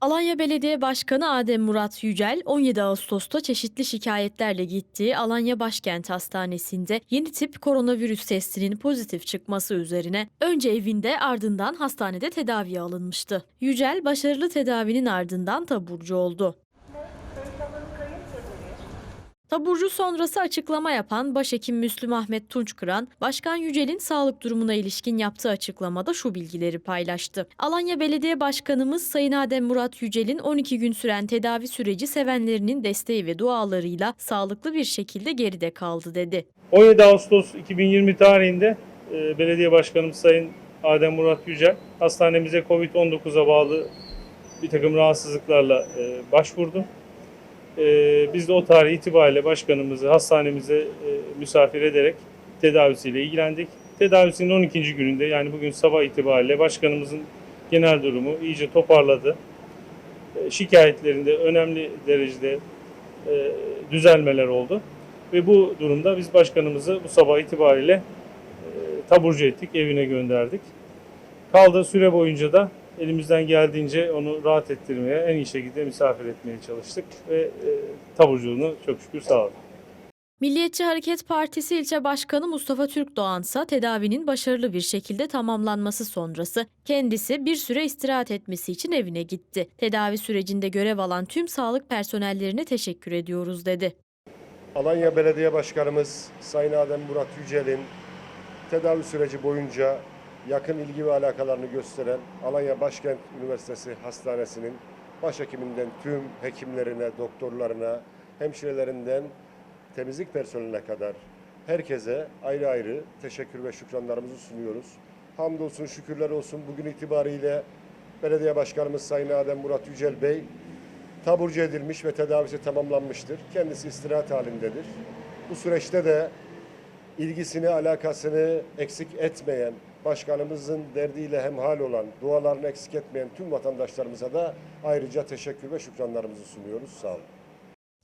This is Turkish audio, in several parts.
Alanya Belediye Başkanı Adem Murat Yücel 17 Ağustos'ta çeşitli şikayetlerle gittiği Alanya Başkent Hastanesi'nde yeni tip koronavirüs testinin pozitif çıkması üzerine önce evinde ardından hastanede tedaviye alınmıştı. Yücel başarılı tedavinin ardından taburcu oldu. Taburcu sonrası açıklama yapan Başhekim Müslüm Ahmet Tunçkıran, Başkan Yücel'in sağlık durumuna ilişkin yaptığı açıklamada şu bilgileri paylaştı. Alanya Belediye Başkanımız Sayın Adem Murat Yücel'in 12 gün süren tedavi süreci sevenlerinin desteği ve dualarıyla sağlıklı bir şekilde geride kaldı dedi. 17 Ağustos 2020 tarihinde e, belediye başkanımız Sayın Adem Murat Yücel hastanemize COVID-19'a bağlı bir takım rahatsızlıklarla e, başvurdu. E, biz de o tarih itibariyle başkanımızı hastanemize e, misafir ederek tedavisiyle ilgilendik. Tedavisinin 12. gününde yani bugün sabah itibariyle başkanımızın genel durumu iyice toparladı. E, şikayetlerinde önemli derecede e, düzelmeler oldu. Ve bu durumda biz başkanımızı bu sabah itibariyle e, taburcu ettik, evine gönderdik. Kaldığı süre boyunca da elimizden geldiğince onu rahat ettirmeye, en iyi şekilde misafir etmeye çalıştık ve e, taburculuğunu çok şükür sağladık. Milliyetçi Hareket Partisi ilçe başkanı Mustafa Türkdoğan ise tedavinin başarılı bir şekilde tamamlanması sonrası kendisi bir süre istirahat etmesi için evine gitti. Tedavi sürecinde görev alan tüm sağlık personellerine teşekkür ediyoruz dedi. Alanya Belediye Başkanımız Sayın Adem Murat Yücel'in tedavi süreci boyunca yakın ilgi ve alakalarını gösteren Alanya Başkent Üniversitesi Hastanesi'nin başhekiminden tüm hekimlerine, doktorlarına, hemşirelerinden temizlik personeline kadar herkese ayrı ayrı teşekkür ve şükranlarımızı sunuyoruz. Hamdolsun, şükürler olsun bugün itibariyle Belediye Başkanımız Sayın Adem Murat Yücel Bey taburcu edilmiş ve tedavisi tamamlanmıştır. Kendisi istirahat halindedir. Bu süreçte de ilgisini, alakasını eksik etmeyen, başkanımızın derdiyle hemhal olan, dualarını eksik etmeyen tüm vatandaşlarımıza da ayrıca teşekkür ve şükranlarımızı sunuyoruz. Sağ olun.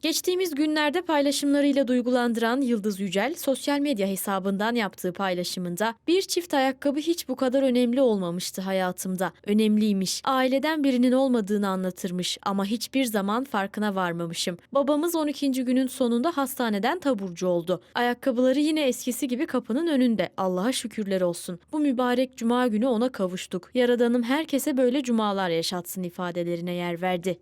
Geçtiğimiz günlerde paylaşımlarıyla duygulandıran Yıldız Yücel, sosyal medya hesabından yaptığı paylaşımında bir çift ayakkabı hiç bu kadar önemli olmamıştı hayatımda. Önemliymiş. Aileden birinin olmadığını anlatırmış ama hiçbir zaman farkına varmamışım. Babamız 12. günün sonunda hastaneden taburcu oldu. Ayakkabıları yine eskisi gibi kapının önünde. Allah'a şükürler olsun. Bu mübarek cuma günü ona kavuştuk. Yaradanım herkese böyle cumalar yaşatsın ifadelerine yer verdi.